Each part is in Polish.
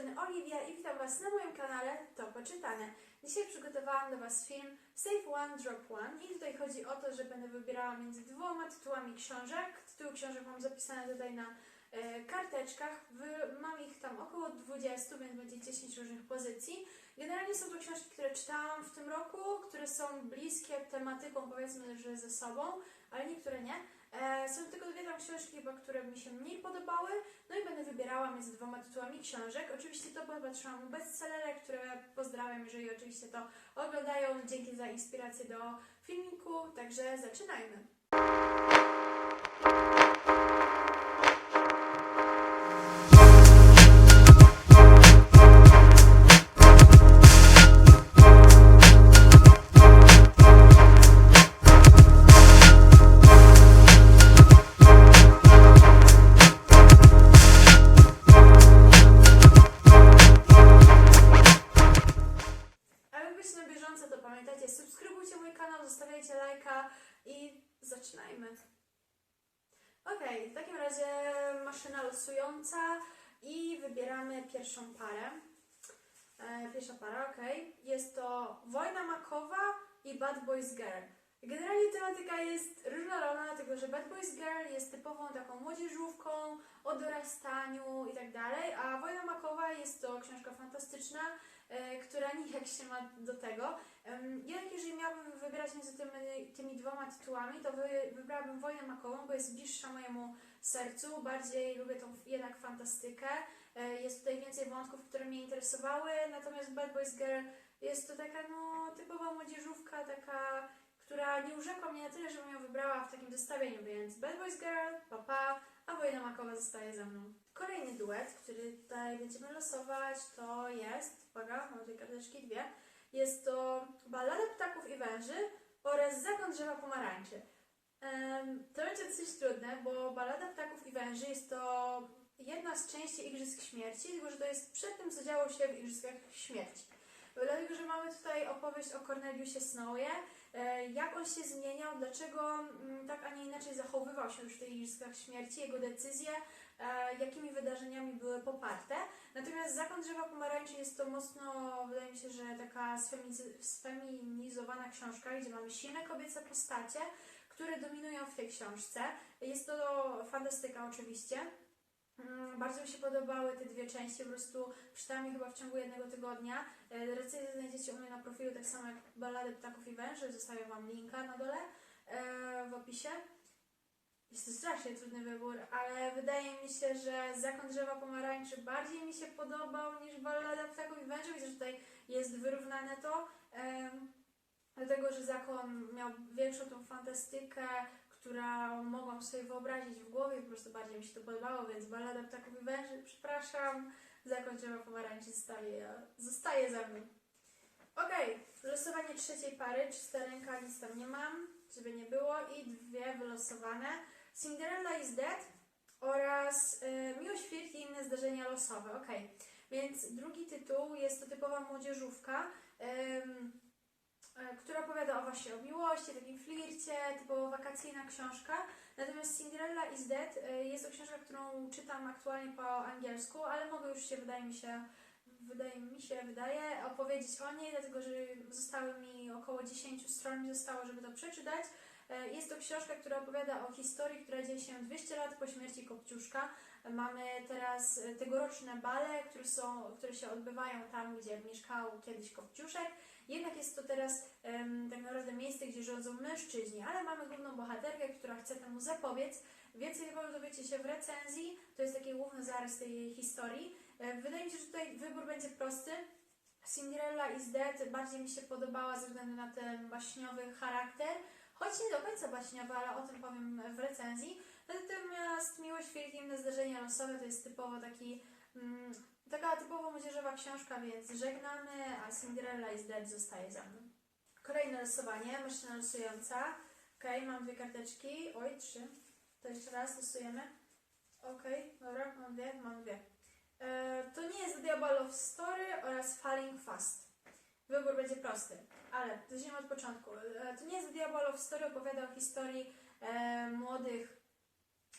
strony Oliwia i witam Was na moim kanale To Poczytane. Dzisiaj przygotowałam dla Was film Save One, Drop One i tutaj chodzi o to, że będę wybierała między dwoma tytułami książek. Tytuły książek mam zapisane tutaj na e, karteczkach. Wy, mam ich tam około 20, więc będzie 10 różnych pozycji. Generalnie są to książki, które czytałam w tym roku, które są bliskie tematyką powiedzmy, że ze sobą, ale niektóre nie. E, są tylko dwie tam książki chyba, które mi się mniej podobały. No i będę wybierała między dwoma tytułami książek. Oczywiście to popatrzyłam bestsellery, które pozdrawiam, jeżeli oczywiście to oglądają. Dzięki za inspirację do filmiku, także zaczynajmy. Maszyna losująca i wybieramy pierwszą parę. E, pierwsza para, okej. Jest to Wojna Makowa i Bad Boys Girl. Generalnie tematyka jest różnorodna, dlatego że Bad Boys Girl jest typową taką młodzieżówką o dorastaniu i tak dalej, a Wojna Makowa jest to książka fantastyczna, e, która nijak się ma do tego. Jednak jeżeli miałabym wybierać między tymi, tymi dwoma tytułami, to wy, wybrałabym Wojnę Makową, bo jest bliższa mojemu sercu, bardziej lubię tą jednak fantastykę. E, Jest tutaj więcej wątków, które mnie interesowały, natomiast Bad Boys Girl jest to taka no, typowa młodzieżówka, taka, która nie urzekła mnie na tyle, żebym ją wybrała w takim zestawieniu, więc Bad Boys Girl, papa, a Wojna Makowa zostaje za mną. Kolejny duet, który tutaj będziemy losować, to jest, uwaga, mam tutaj karteczki, dwie, jest to Ballada Ptaków i Węży oraz Zakon Drzewa Pomarańczy. To będzie dosyć trudne, bo Ballada Ptaków i Węży jest to jedna z części Igrzysk Śmierci, tylko że to jest przed tym, co działo się w Igrzyskach Śmierci. Dlatego, że mamy tutaj opowieść o Corneliusie Snowie, e, jak on się zmieniał, dlaczego mm, tak, a nie inaczej zachowywał się już w tych Igrzyskach Śmierci, jego decyzje, e, jakimi wydarzeniami były poparte. Natomiast Zakon Drzewa Pomarańczy jest to mocno, wydaje mi się, że taka sfeminiz- sfeminizowana książka, gdzie mamy silne kobiece postacie, które dominują w tej książce. Jest to fantastyka oczywiście. Mm, Bardzo mi się podobały te dwie części, po prostu czytałam je chyba w ciągu jednego tygodnia. E, Recenzję znajdziecie u mnie na profilu, tak samo jak Ballady Ptaków i Węży, zostawię Wam linka na dole e, w opisie. Jest to strasznie trudny wybór, ale wydaje mi się, że Zakon Drzewa Pomarańczy bardziej mi się podobał niż Ballada Ptaków i Węży. Że tutaj jest wyrównane to. Dlatego, że Zakon miał większą tą fantastykę, którą mogłam sobie wyobrazić w głowie, po prostu bardziej mi się to podobało, więc Ballada Ptaków i Węży, przepraszam, Zakon Drzewa Pomarańczy zostaje, zostaje za mną. Okej, losowanie trzeciej pary, czysta ręka, nic tam nie mam, żeby nie było i dwie wylosowane. Cinderella is Dead oraz y, Miłość i inne zdarzenia losowe. Okej, więc drugi tytuł jest to typowa młodzieżówka, e, która opowiada o właśnie o miłości, takim flircie, typowo wakacyjna książka. Natomiast Cinderella is Dead y, jest to książka, którą czytam aktualnie po angielsku, ale mogę już się, wydaje mi się, wydaje mi się, wydaje, opowiedzieć o niej, dlatego że zostały mi około 10 stron mi zostało, żeby to przeczytać. E, Jest to książka, która opowiada o historii, która dzieje się 200 lat po śmierci Kopciuszka. Mamy teraz e, tegoroczne bale, które, są, które się odbywają tam, gdzie mieszkał kiedyś Kopciuszek. Jednak jest to teraz em, tak naprawdę miejsce, gdzie rządzą mężczyźni, ale mamy główną bohaterkę, która chce temu zapobiec. Więcej chyba dowiecie się w recenzji, to jest taki główny zarys tej historii. E, Wydaje mi się, że tutaj wybór będzie prosty. Cinderella is Dead bardziej mi się podobała ze względu na ten baśniowy charakter, choć nie do końca baśniowy, ale o tym powiem w recenzji. Natomiast Miłość Wielkie inne zdarzenia losowe to jest typowo taki, mm, taka typowo młodzieżowa książka, więc żegnamy, a Cinderella is Dead zostaje za mną. Kolejne losowanie, maszyna losująca. Okej, mam dwie karteczki. Oj, trzy. To jeszcze raz losujemy. Okej, dobra, mam dwie, mam dwie. E, to nie jest Diablo of Story oraz Falling Fast. Wybór będzie prosty, ale zacznijmy od początku. E, to nie jest Diablo of Story, opowiada o historii e, młodych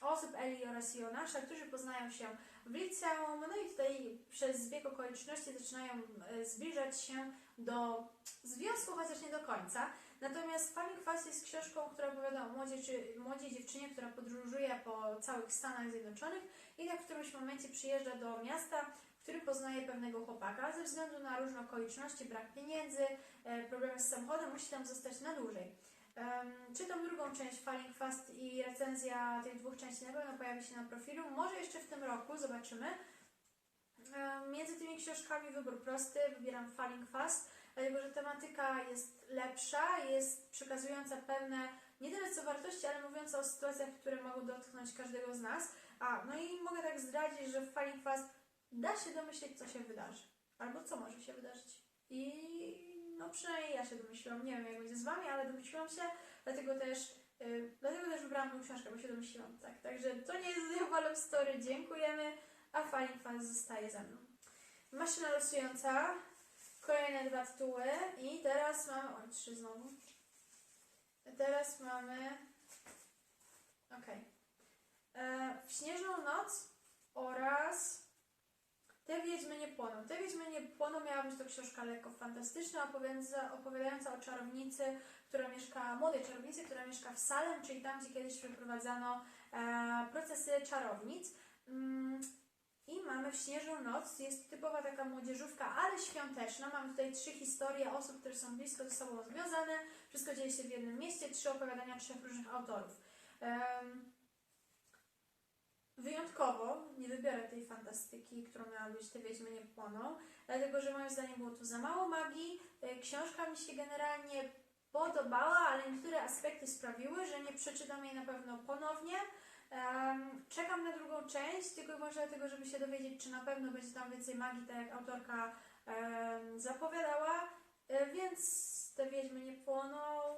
osób, Eli oraz Jonasza, którzy poznają się w liceum, no i tutaj przez zbieg okoliczności zaczynają e, zbliżać się do związku, chociaż nie do końca. Natomiast Falling Fast jest książką, która opowiada o młodziej, czy, młodziej dziewczynie, która podróżuje po całych Stanach Zjednoczonych i na którymś momencie przyjeżdża do miasta, w którym poznaje pewnego chłopaka. Ze względu na różne okoliczności, brak pieniędzy, e, problemy z samochodem, musi tam zostać na dłużej. Czytam drugą część Falling Fast i recenzja tych dwóch części na pewno pojawi się na profilu. Może jeszcze w tym roku, zobaczymy. Między tymi książkami wybór prosty, wybieram Falling Fast, dlatego że tematyka jest lepsza, jest przekazująca pewne nie tyle co wartości, ale mówiąca o sytuacjach, które mogą dotknąć każdego z nas. A, no i mogę tak zdradzić, że w Falling Fast da się domyśleć, co się wydarzy. Albo co może się wydarzyć. I no przynajmniej ja się domyśliłam. Nie wiem, jak będzie z Wami, ale domyśliłam się, dlatego też, yy, dlatego też wybrałam tę książkę, bo się domyśliłam. Tak, także to nie jest Diablo Love Story, dziękujemy, a Falling Fast zostaje ze mną. Maszyna losująca, kolejne dwa tytuły i teraz mamy, oj, trzy znowu. Teraz mamy, okej, E, w Śnieżną Noc oraz Te Wiedźmy nie płoną. Te Wiedźmy nie płoną miała być to książka lekko fantastyczna, opowiadająca, o czarownicy, która mieszka, młodej czarownicy, która mieszka w Salem, czyli tam, gdzie kiedyś przeprowadzano e, procesy czarownic. Mm, I mamy w Śnieżną Noc, jest typowa taka młodzieżówka, ale świąteczna. Mamy tutaj trzy historie osób, które są blisko ze sobą związane. Wszystko dzieje się w jednym mieście, trzy opowiadania trzech różnych autorów. Em, Wyjątkowo nie wybiorę tej fantastyki, którą miała być Te Wiedźmy nie płoną, dlatego że moim zdaniem było tu za mało magii. E, Książka mi się generalnie podobała, ale niektóre aspekty sprawiły, że nie przeczytam jej na pewno ponownie. Czekam na drugą część, tylko i wyłącznie dlatego, żeby się dowiedzieć, czy na pewno będzie tam więcej magii, tak jak autorka zapowiadała. E, więc Te Wiedźmy nie płoną.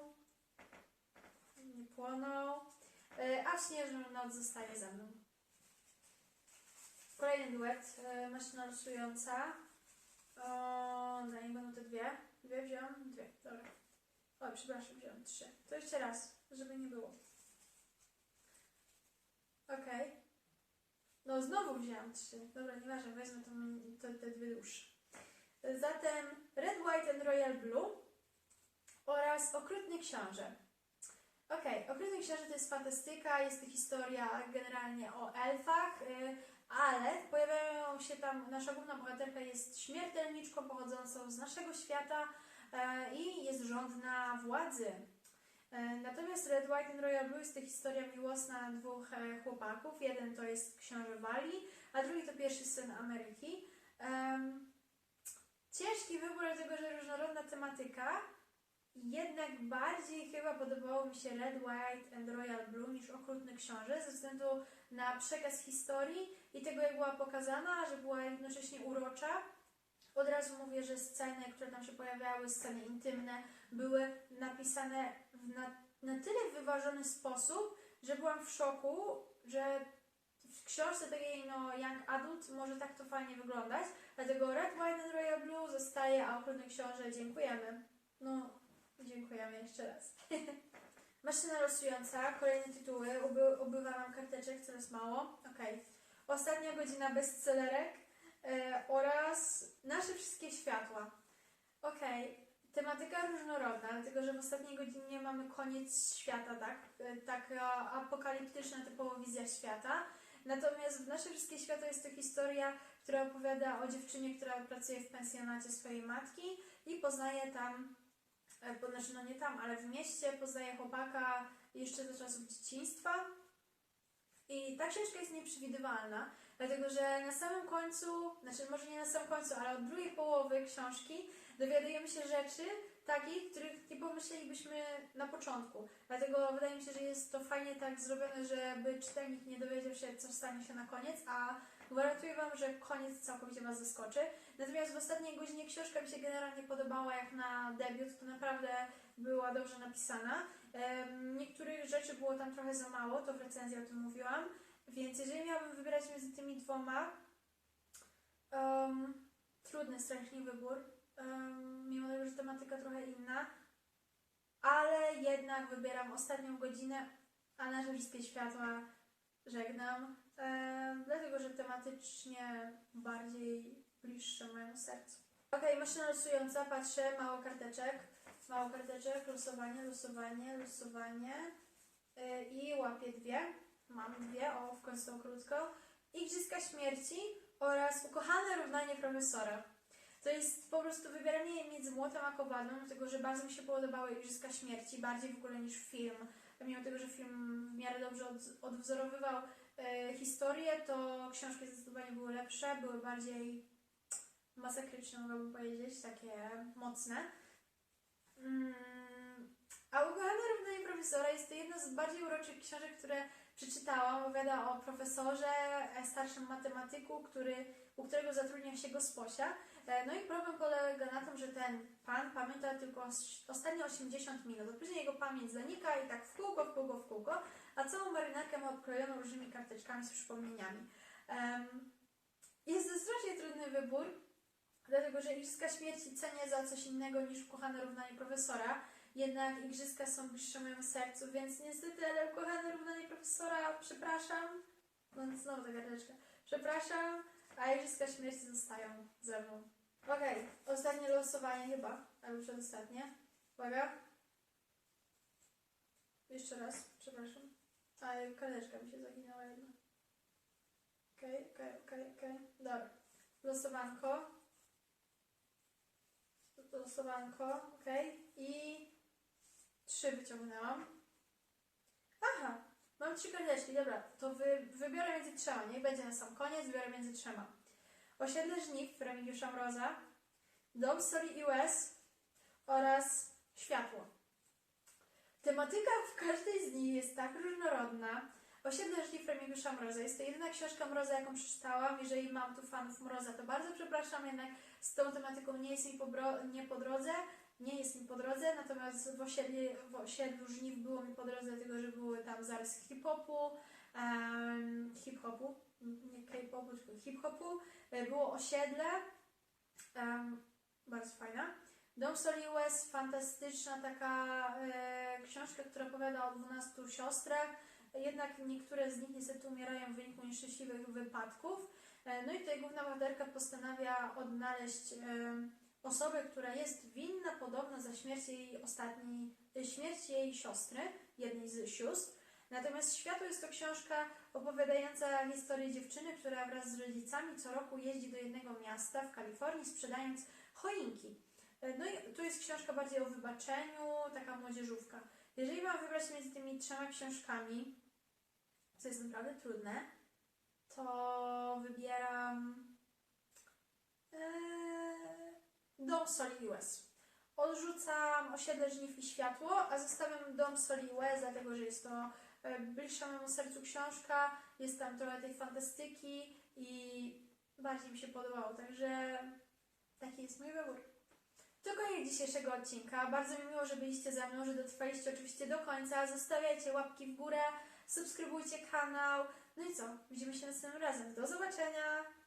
Nie płoną. E, a Śnieżna Noc zostaje ze mną. Kolejny duet, e, maszyna losująca. O, zanim będą te dwie. Dwie wziąłam? Dwie, dobra. O, przepraszam, wziąłam trzy. To jeszcze raz, żeby nie było. Okej. No, znowu wzięłam trzy. Dobra, nieważne, wezmę to, to, te dwie dłuższe. Zatem Red, White and Royal Blue oraz Okrutny Książę. Okej, Okrutny Książę to jest fantastyka, jest to historia generalnie o elfach, y, ale pojawiają się tam, nasza główna bohaterka jest śmiertelniczką pochodzącą z naszego świata e, i jest żądna władzy. E, natomiast Red, White and Royal Blue jest to historia miłosna dwóch e, chłopaków. Jeden to jest książę Walii, a drugi to pierwszy syn Ameryki. Ciężki wybór, dlatego że różnorodna tematyka. Jednak bardziej chyba podobało mi się Red, White and Royal Blue niż Okrutny Książę ze względu na przekaz historii i tego, jak była pokazana, że była jednocześnie urocza. Od razu mówię, że sceny, które tam się pojawiały, sceny intymne, były napisane w na, na tyle wyważony sposób, że byłam w szoku, że w książce takiej no young adult może tak to fajnie wyglądać. Dlatego Red, White and Royal Blue zostaje, a Okrutny Książę dziękujemy. No, dziękujemy jeszcze raz. Maszyna losująca, kolejne tytuły, Uby, ubywa nam karteczek, coraz mało. Okej. Ostatnia godzina bestsellerek e, oraz nasze wszystkie światła. Okej, tematyka różnorodna, dlatego że w ostatniej godzinie mamy koniec świata, tak? E, Taka apokaliptyczna typowo wizja świata. Natomiast w nasze wszystkie światła jest to historia, która opowiada o dziewczynie, która pracuje w pensjonacie swojej matki i poznaje tam bo znaczy no nie tam, ale w mieście poznaje chłopaka jeszcze do czasów dzieciństwa. I ta książka jest nieprzewidywalna, dlatego że na samym końcu, znaczy może nie na samym końcu, ale od drugiej połowy książki dowiadujemy się rzeczy takich, których nie pomyślelibyśmy na początku. Dlatego wydaje mi się, że jest to fajnie tak zrobione, żeby czytelnik nie dowiedział się, co stanie się na koniec, a gwarantuję Wam, że koniec całkowicie Was zaskoczy. Natomiast w ostatniej godzinie książka mi się generalnie podobała jak na debiut, to naprawdę była dobrze napisana. Niektórych rzeczy było tam trochę za mało, to w recenzji o tym mówiłam, więc jeżeli miałabym wybierać między tymi dwoma, em, trudny, straszny wybór, em, mimo tego, że tematyka trochę inna, ale jednak wybieram ostatnią godzinę, a nasze wszystkie światła żegnam, dlatego że tematycznie bardziej bliższe mojemu sercu. Okej, maszyna losująca, patrzę, mało karteczek, mało karteczek, losowanie, losowanie, losowanie e, i łapię dwie, mam dwie, o w końcu tą krótką. Igrzyska śmierci oraz ukochane równanie profesora. To jest po prostu wybieranie między młotem a kowadłem, dlatego że bardzo mi się podobały Igrzyska Śmierci, bardziej w ogóle niż film. Mimo tego, że film w miarę dobrze od, odwzorowywał historię, to książki zdecydowanie były lepsze, były bardziej masakryczne, mogłabym powiedzieć, takie mocne. Mm, a Ukochane równanie profesora jest to jedna z bardziej uroczych książek, które przeczytałam. Opowiada o profesorze, e, starszym matematyku, który, u którego zatrudnia się gosposia. E, No i problem polega na tym, że ten pan pamięta tylko os- ostatnie 80 minut, później jego pamięć zanika i tak w kółko, w kółko, w kółko, a całą marynarkę ma obkrojoną różnymi karteczkami z przypomnieniami. Jest to strasznie trudny wybór, dlatego że Igrzyska Śmierci cenię za coś innego niż Ukochane Równanie Profesora, jednak Igrzyska są bliższe mojemu sercu, więc niestety, ale Ukochane Równanie Profesora, przepraszam, no znowu ta karteczka, przepraszam, a Igrzyska Śmierci zostają ze mną. Okej, ostatnie losowanie chyba, albo przedostatnie. Uwaga. Jeszcze raz, przepraszam. Ale karteczka mi się zaginęła jedna. Okej, okej, okej, okej. Dobra. Losowanko. Losowanko, okej. I trzy wyciągnęłam. Aha, mam trzy karteczki, dobra. To wy, wybiorę między trzema, niech będzie na sam koniec, wybiorę między trzema. Osiedle Żniw Remigiusza Mroza, Dom Soli i oraz Światło. Tematyka w każdej z nich jest tak różnorodna. Osiedle Żniw Remigiusza Mroza jest to jedyna książka Mroza, jaką przeczytałam. Jeżeli mam tu fanów Mroza, to bardzo przepraszam, jednak z tą tematyką nie jest mi po, nie po drodze. Nie jest mi po drodze, natomiast w, osiedli, w osiedlu Żniw było mi po drodze, dlatego że były tam zarysy hip-hopu, em, hip-hopu, nie K-popu, tylko hip-hopu. E, Było osiedle, em, bardzo fajna. Dom Soli Łez, fantastyczna taka e, książka, która opowiada o 12 siostrach. Jednak niektóre z nich niestety umierają w wyniku nieszczęśliwych wypadków. E, no i tutaj główna bohaterka postanawia odnaleźć e, osobę, która jest winna podobno za śmierć jej ostatniej, e, śmierć jej siostry, jednej z sióstr. Natomiast Światło jest to książka opowiadająca historię dziewczyny, która wraz z rodzicami co roku jeździ do jednego miasta w Kalifornii, sprzedając choinki. E, No i tu jest książka bardziej o wybaczeniu, taka młodzieżówka. Jeżeli mam wybrać między tymi trzema książkami, co jest naprawdę trudne, to wybieram e, Dom Soli i. Odrzucam Osiedle Żniw i Światło, a zostawiam Dom Soli i dlatego że jest to e, bliższa mojemu sercu książka, jest tam trochę tej fantastyki i bardziej mi się podobało, także taki jest mój wybór. To koniec dzisiejszego odcinka. Bardzo mi miło, że byliście ze mną, że dotrwaliście oczywiście do końca. Zostawiajcie łapki w górę, subskrybujcie kanał. No i co? Widzimy się następnym razem. Do zobaczenia!